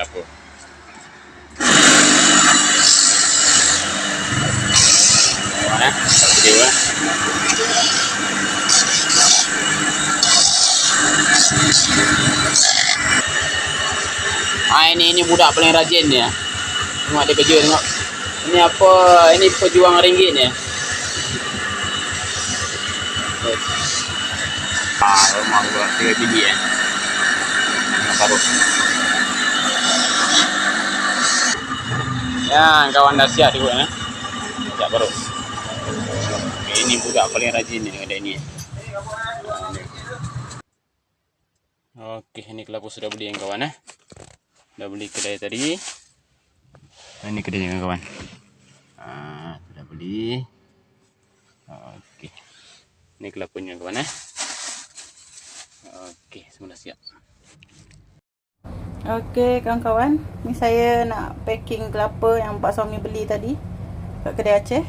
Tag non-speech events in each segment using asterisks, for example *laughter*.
eh. Video eh. Ah ini ini budak paling rajin ni. Tengok dia kerja tengok. Ini apa? Ini pejuang ringgit ni. Ah, rumah gua biji eh. Yang Ya, kawan dah siap juga eh. Siap baru. Okay, ini budak paling rajin ni ada ini. Okey, ini kelapa sudah beli yang kawan eh. Dah beli kedai tadi. Ini kedainya kawan. Ah, sudah beli. Okey. Ini kelapanya kawan eh. Okey, semua dah siap. Okey kawan-kawan, ni saya nak packing kelapa yang Pak Suami beli tadi kat kedai Aceh.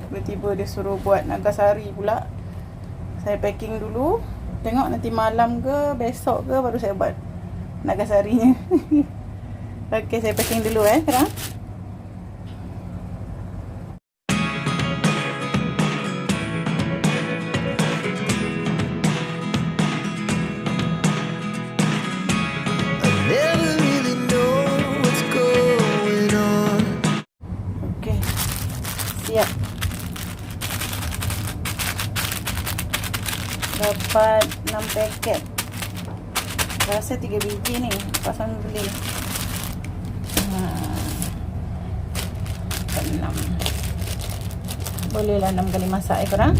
Tiba-tiba dia suruh buat nagasari pula. Saya packing dulu. Tengok nanti malam ke besok ke baru saya buat nagasarinya. *laughs* Okey, saya packing dulu eh sekarang. 6 paket. Rasa 3 biji ni. Pasal beli. Ha. Dapat 6. Boleh lah 6 kali masak eh korang.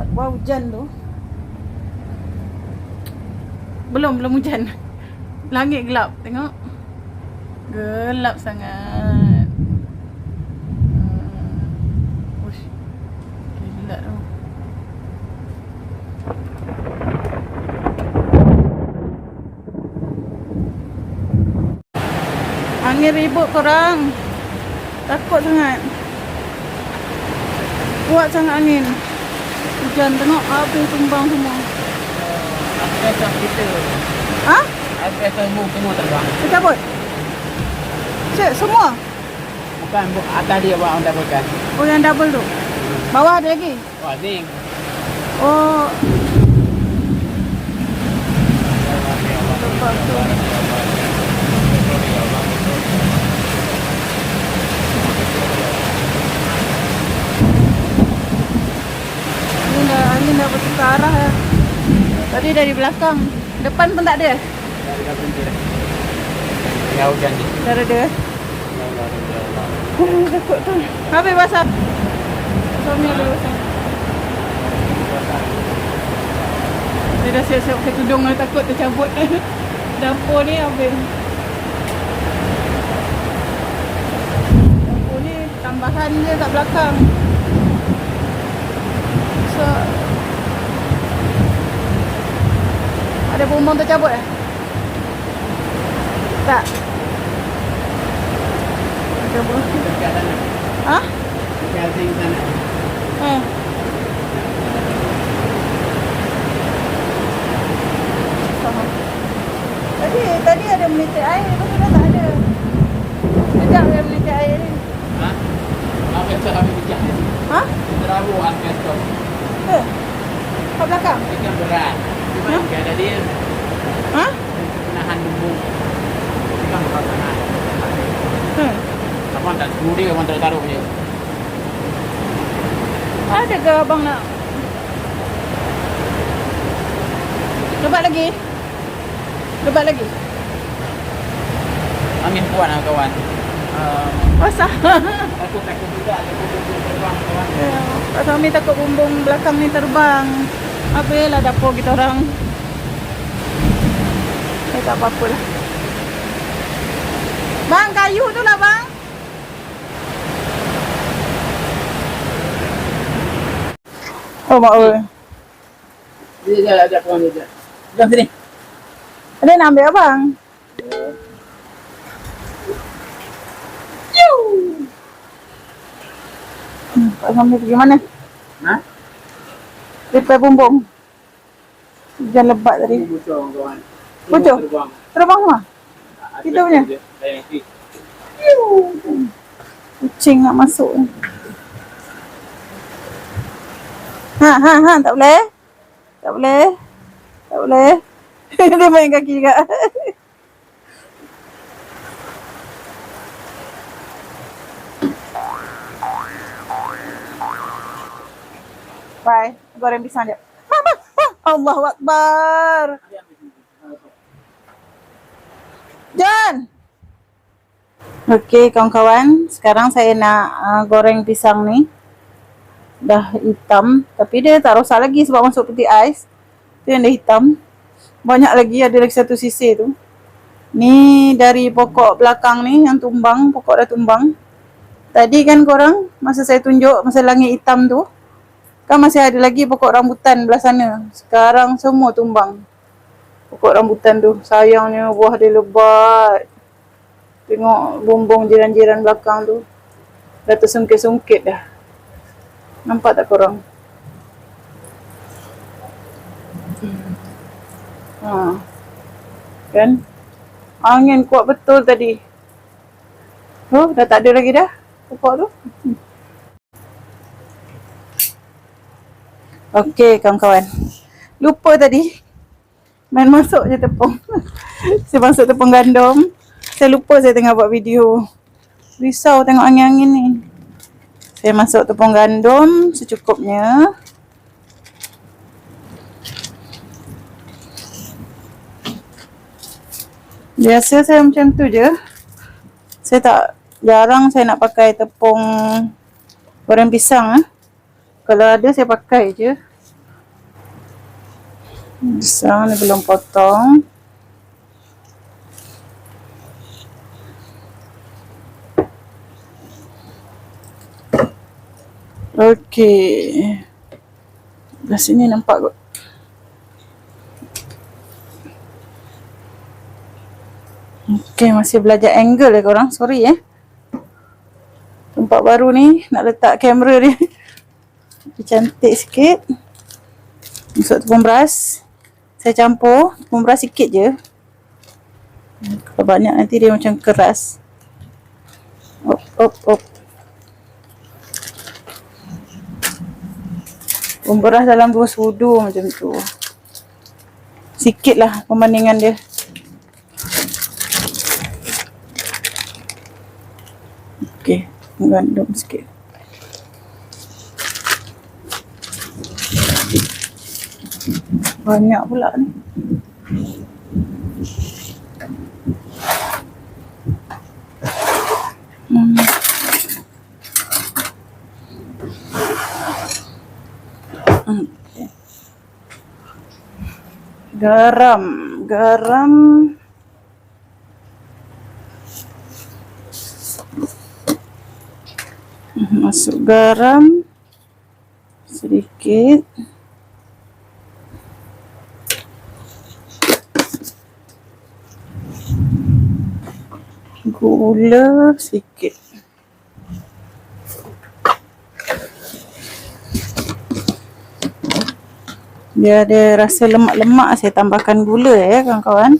Tak buat hujan tu. Belum, belum hujan. Langit gelap. Tengok. Gelap sangat. Hmm. Ush. Gila tu. Angin ribut korang. Takut sangat. Kuat sangat angin. Hujan tengok api tumbang semua. Apa kita? Ha? Apa semua semua terbang. Dia cabut? Cik, semua? Bukan bu- atas dia buat orang bukan. Oh yang double tu? Bawah ada lagi? Wah, zinc. Oh. Lepas tu. Angin dah, angin dah bertukar arah ya. Tadi dari belakang. Depan pun tak ada? Dah berhenti dah. Ya hujan ni. Dah ada. Ya takut tu. Habis basah. Suami ada basah. Dia dah siap-siap pakai tudung dah takut tercabut. *laughs* Dapur ni habis. Dapur ni tambahan dia kat belakang. So, ada bumbung tercabut eh? Tak. Ada bumbung. Ha? Dekat zinc sana. Eh. Faham. Tadi tadi ada menitik air, lepas tu dah tak ada. Sekejap dia menitik air ni. Ha? Apa yang saya bijak ni? Ha? Terabu asbestos. Eh. Kat belakang? Ini kan berat. Cuma Ha? jika ada dia Ha? menahan bumbung. Ini kan bukan tahan. Hmm. Abang tak screw dia, abang tak taruh je. Ke abang nak? Lebat lagi? Lebat lagi? Angin kuat lah kawan. Uh, Basah. *laughs* takut-takut juga terbang kawan. Ya, Pak Suami takut bumbung belakang ni terbang. Apa lah dapur kita orang. Eh tak apa-apa lah. Bang, kayu tu lah bang. Oh, mak oi. Dia dia ajak kawan dia. Jom sini. Ada nak ambil abang? Hmm, Pak Suami pergi mana? Ha? Repair bumbung. Hujan lebat tadi. Bocor kawan. Bocor? Terbang. Terbang mah. Kita punya? Lain. Kucing nak masuk ni. Ha ha ha tak boleh. Tak boleh. Tak boleh. *laughs* Dia main kaki juga. *laughs* Bye. Goreng pisang dia. *laughs* Allahu Akbar. John. Okey kawan-kawan, sekarang saya nak uh, goreng pisang ni. Dah hitam, tapi dia tak rosak lagi sebab masuk peti ais. Tu yang dah hitam. Banyak lagi, ada lagi satu sisi tu. Ni dari pokok belakang ni yang tumbang, pokok dah tumbang. Tadi kan korang, masa saya tunjuk masa langit hitam tu, kan masih ada lagi pokok rambutan belah sana. Sekarang semua tumbang. Pokok rambutan tu, sayangnya buah dia lebat. Tengok bumbung jiran-jiran belakang tu. Dah tersungkit-sungkit dah. Nampak tak korang? Ha. Kan? Angin kuat betul tadi. Oh, dah tak ada lagi dah. Pokok tu. *laughs* Okey, kawan-kawan. Lupa tadi. Main masuk je tepung. *laughs* saya masuk tepung gandum. Saya lupa saya tengah buat video. Risau tengok angin-angin ni. Saya masuk tepung gandum secukupnya. Biasa saya macam tu je. Saya tak jarang saya nak pakai tepung goreng pisang ah. Kalau ada saya pakai je. Pisang ni belum potong. Okey. Belah sini nampak kot. Okey, masih belajar angle ya korang. Sorry eh. Tempat baru ni nak letak kamera dia. Dia cantik sikit. Masuk tepung beras. Saya campur tepung beras sikit je. Kalau banyak nanti dia macam keras. Op, op, op. Tepung beras dalam dua sudu macam tu. Sikit lah perbandingan dia. Okey, gandum sikit. Banyak pula ni. Garam, garam. Masuk garam sedikit. Gula sikit. Dia ada rasa lemak-lemak saya tambahkan gula ya kawan-kawan.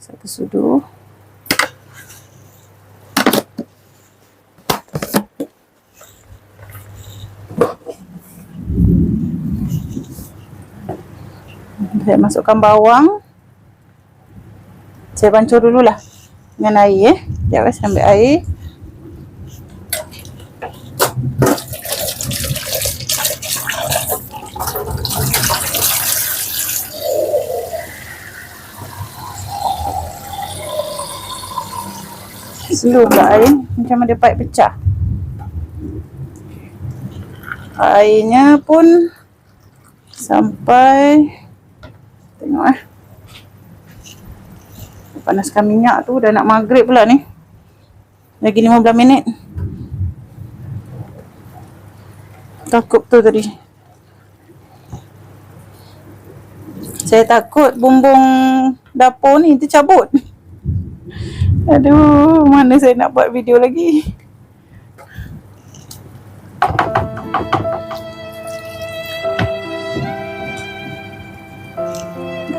Satu sudu. Saya masukkan bawang. Saya bancur dululah dengan air eh. Sekejap eh, saya ambil air. Slow pula air. Macam ada pipe pecah. Airnya pun sampai tengok eh. Panaskan minyak tu dah nak maghrib pula ni. Lagi 15 minit. Takut tu tadi. Saya takut bumbung dapur ni tercabut. Aduh, mana saya nak buat video lagi.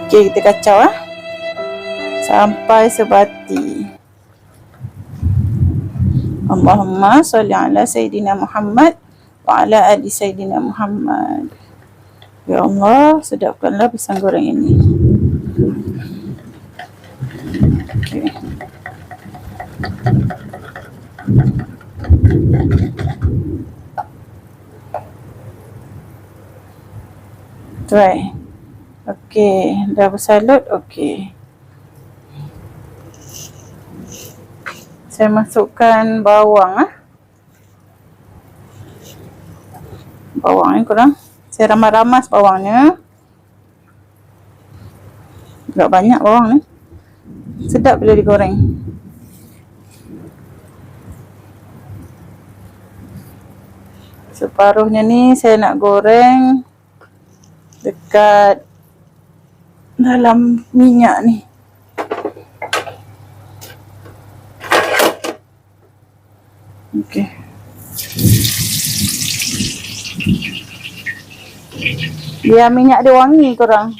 Okey, kita kacau ah. Sampai sebati. Allahumma salli ala Sayyidina Muhammad wa ala ali Sayyidina Muhammad. Ya Allah, sedapkanlah pisang goreng ini. Try. Okey, dah bersalut. Okey. Saya masukkan bawang ah. Bawang ni korang. Saya ramas-ramas bawangnya. Agak banyak bawang ni. Sedap bila digoreng. Separuhnya ni saya nak goreng dekat dalam minyak ni. Okey. Biar minyak dia wangi korang.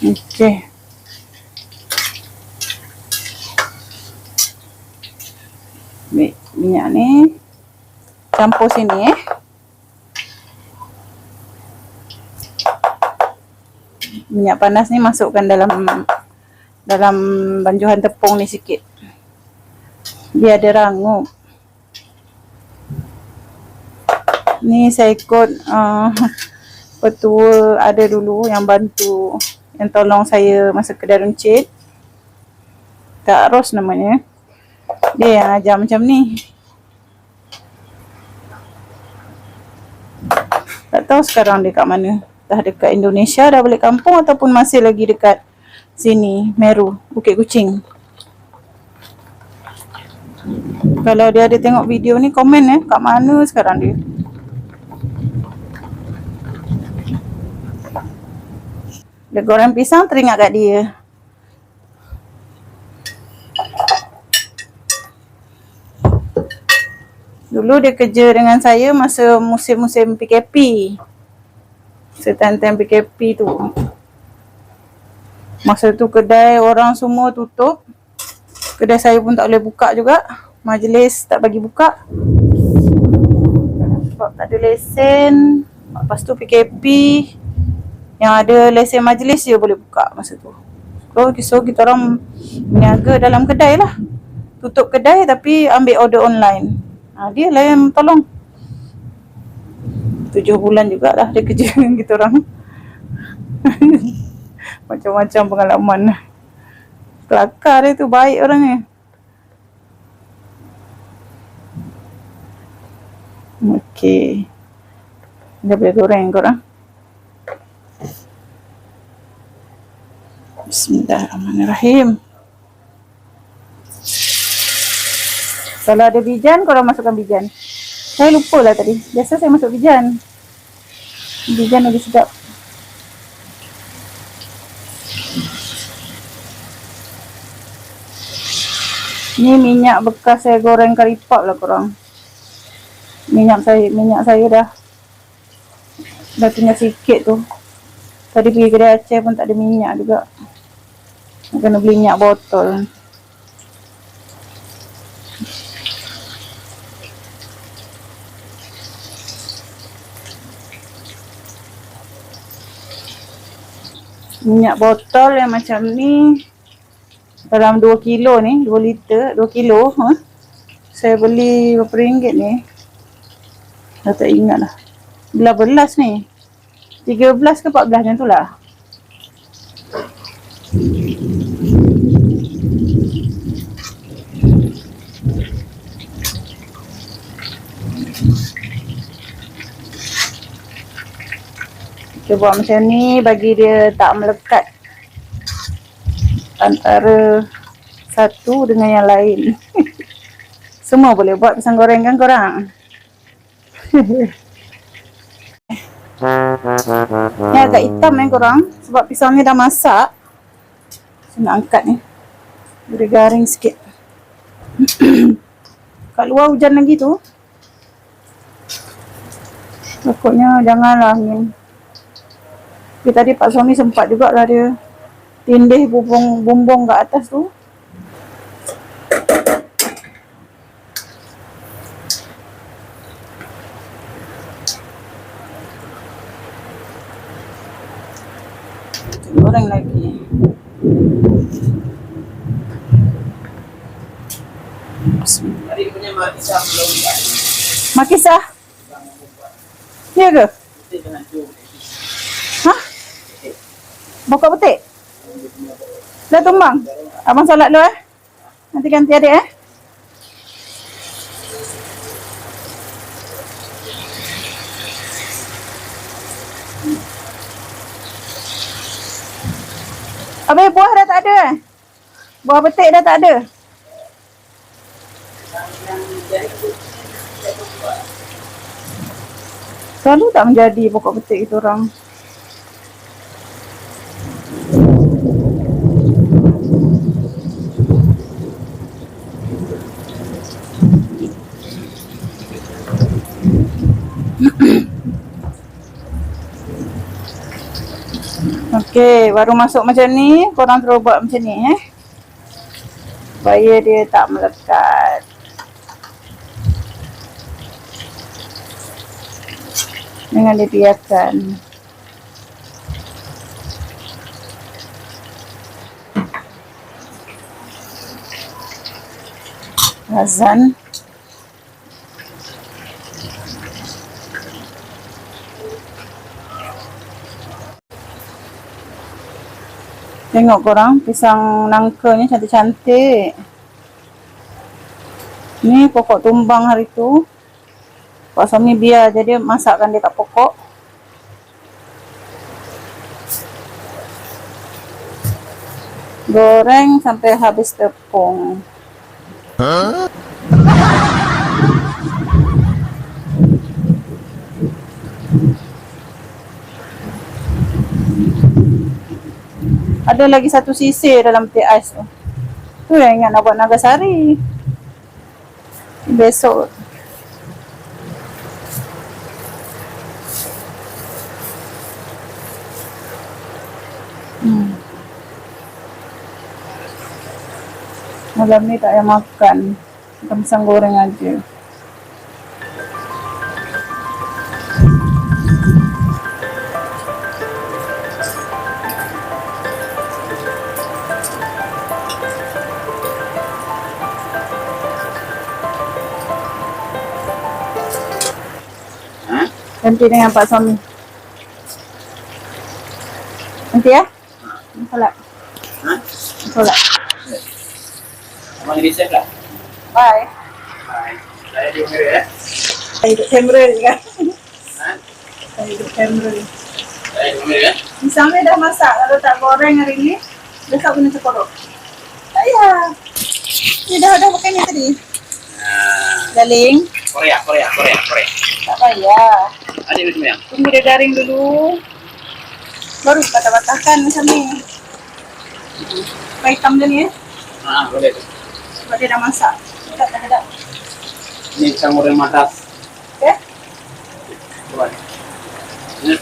Okey. Ambil minyak ni. Campur sini eh. Minyak panas ni masukkan dalam dalam banjuhan tepung ni sikit. Biar dia rangup. Ni saya ikut uh, *laughs* petua ada dulu yang bantu yang tolong saya masa kedai runcit. Kak Ros namanya. Dia yang ajar macam ni. Tak tahu sekarang dia kat mana. Dah dekat Indonesia, dah balik kampung ataupun masih lagi dekat sini, Meru, Bukit Kucing. Kalau dia ada tengok video ni, komen eh. Kat mana sekarang dia. Dia goreng pisang, teringat kat dia. Dulu dia kerja dengan saya masa musim-musim PKP. Time-time PKP tu. Masa tu kedai orang semua tutup. Kedai saya pun tak boleh buka juga. Majlis tak bagi buka. Sebab tak ada lesen. Lepas tu PKP. Yang ada lesen majlis je boleh buka masa tu. So, so kita orang berniaga dalam kedai lah. Tutup kedai tapi ambil order online. Ha, dia lah yang tolong. Tujuh bulan jugalah dia kerja *laughs* dengan kita orang. *laughs* Macam-macam pengalaman. Kelakar dia tu, baik orangnya. Okey. Dah boleh goreng korang. Bismillahirrahmanirrahim. Kalau ada bijan, korang masukkan bijan. Saya lupa lah tadi. Biasa saya masuk bijan. Bijan lagi sedap. Ni minyak bekas saya goreng kari pop lah korang. Minyak saya, minyak saya dah dah tinggal sikit tu. Tadi pergi kedai Aceh pun tak ada minyak juga. Kena beli minyak botol. Minyak botol yang macam ni dalam 2 kilo ni 2 liter 2 kilo ha? saya beli berapa ringgit ni? Dah tak ingat lah. Belas belas ni. 13 ke 14 macam tu lah Kita buat macam ni bagi dia tak melekat antara satu dengan yang lain. *laughs* Semua boleh buat pisang goreng kan korang? *laughs* ni agak hitam eh korang sebab pisang ni dah masak. Saya nak angkat ni. Dia garing sikit. *clears throat* Kat luar hujan lagi tu. Takutnya janganlah angin. Tapi tadi Pak Suami sempat jugalah dia tindih bumbung bumbung kat atas tu. Goreng lagi. Makisah. Ya ke? Hah? Pokok petik? Dah tumbang? Abang solat dulu eh. Nanti ganti adik eh. Habis buah dah tak ada eh? Buah petik dah tak ada? Selalu tak menjadi pokok petik itu orang. Okey, baru masuk macam ni, korang terus buat macam ni eh. Supaya dia tak melekat. Jangan dibiarkan. Azan. Tengok korang, pisang nangkanya cantik-cantik. Ni pokok tumbang hari tu. Pak suami biar je dia masakkan dia kat pokok. Goreng sampai habis tepung. Ada lagi satu sisi dalam peti ais tu. Tu yang ingat nak buat Nagasari. Besok Hmm. Malam ni tak payah makan. Makan pisang goreng aja. Nanti dengan Pak Suami. Nanti ya? Solat. Hah? Solat. Abang jadi chef lah. Bye. Hai. Saya di kamera ya. Saya hidup kamera juga. Hah? Saya hidup kamera. Saya di kamera ya. Pisangnya dah masak. Kalau tak goreng hari ni, besok kena cekodok. Tak payah. Ni dah dah makan ni tadi. Galing. Korea, Korea, Korea, Korea. Tak payah. Adik macam yang. Tunggu dia garing dulu. Baru patah-patahkan macam ni. Supaya hitam dia ni eh. Ah, boleh tu. Sebab dia dah masak. Tak tak tak. Ini pisang goreng matas. Okay? Coba. Ini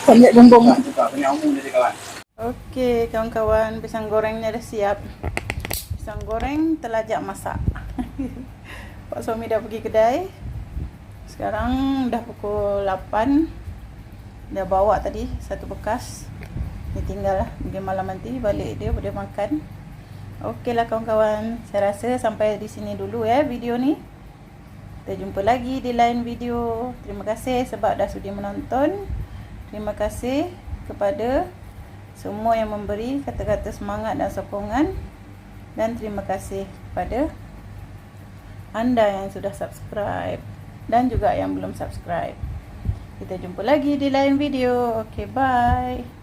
Banyak bumbung. buka punya umum dari kawan. Okey, kawan-kawan, pisang gorengnya dah siap. Pisang goreng telajak masak. *laughs* Pak suami dah pergi kedai. Sekarang dah pukul 8. Dah bawa tadi satu bekas. Dia tinggal lah. Mungkin malam nanti balik dia boleh makan. Okeylah kawan-kawan. Saya rasa sampai di sini dulu ya video ni. Kita jumpa lagi di lain video. Terima kasih sebab dah sudi menonton. Terima kasih kepada semua yang memberi kata-kata semangat dan sokongan dan terima kasih kepada anda yang sudah subscribe dan juga yang belum subscribe. Kita jumpa lagi di lain video. Okay, bye.